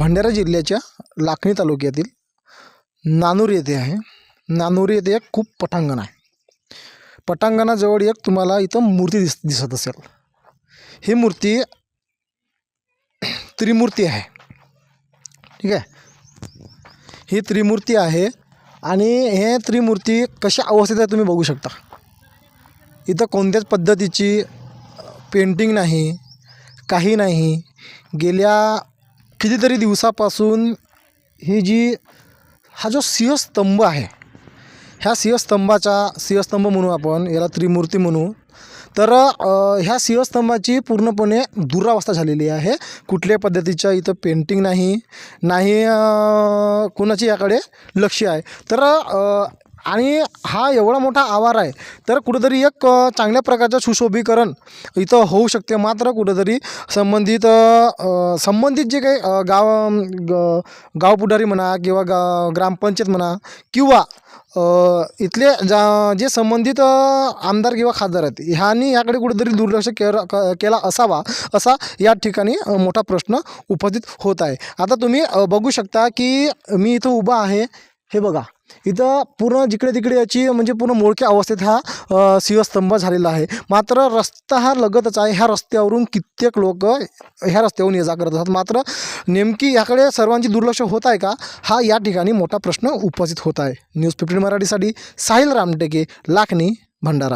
भंडारा जिल्ह्याच्या लाखणी तालुक्यातील नानूर येथे आहे. नानूर येथे एक खूप पटांगण आहे. पटांगणाजवळ एक तुम्हाला इथं मूर्ती दिस दिसत असेल. ही मूर्ती त्रिमूर्ती आहे. ठीक आहे? ही त्रिमूर्ती आहे आणि हे त्रिमूर्ती कशा अवस्थेत आहे तुम्ही बघू शकता. इथं कोणत्याच पद्धतीची पेंटिंग नाही काही नाही. गेल्या कितीतरी दिवसापासून ही जी हा जो सिंहस्तंभ आहे ह्या सिंहस्तंभाचा सिंहस्तंभ म्हणू आपण याला त्रिमूर्ती म्हणू तर ह्या सिंहस्तंभाची पूर्णपणे दुरावस्था झालेली आहे. कुठल्याही पद्धतीच्या इथं पेंटिंग नाही नाही कोणाची याकडे लक्ष आहे. तर आणि हा एवढा मोठा आवार आहे तर कुठंतरी एक चांगल्या प्रकारचं सुशोभीकरण इथं होऊ शकते. मात्र कुठंतरी संबंधित संबंधित जे काही गाव ग गाव पुढारी म्हणा किंवा गा ग्रामपंचायत म्हणा किंवा इथले जा जे संबंधित आमदार किंवा खासदार आहेत ह्यांनी याकडे कुठेतरी दुर्लक्ष केलं क- केला असावा असा या ठिकाणी मोठा प्रश्न उपस्थित होत आहे. आता तुम्ही बघू शकता की मी इथं उभा आहे हे बघा इथं पूर्ण जिकडे तिकडे याची म्हणजे पूर्ण मोळक्या अवस्थेत हा सिंहस्तंभ झालेला आहे. मात्र रस्ता हा लगतच आहे. ह्या रस्त्यावरून कित्येक लोक ह्या रस्त्यावरून ये जा करत असतात. मात्र नेमकी याकडे सर्वांची दुर्लक्ष होत आहे का? हा या ठिकाणी मोठा प्रश्न उपस्थित होत आहे. न्यूज फिफ्टीन मराठीसाठी साहिल रामटेके लाखणी भंडारा.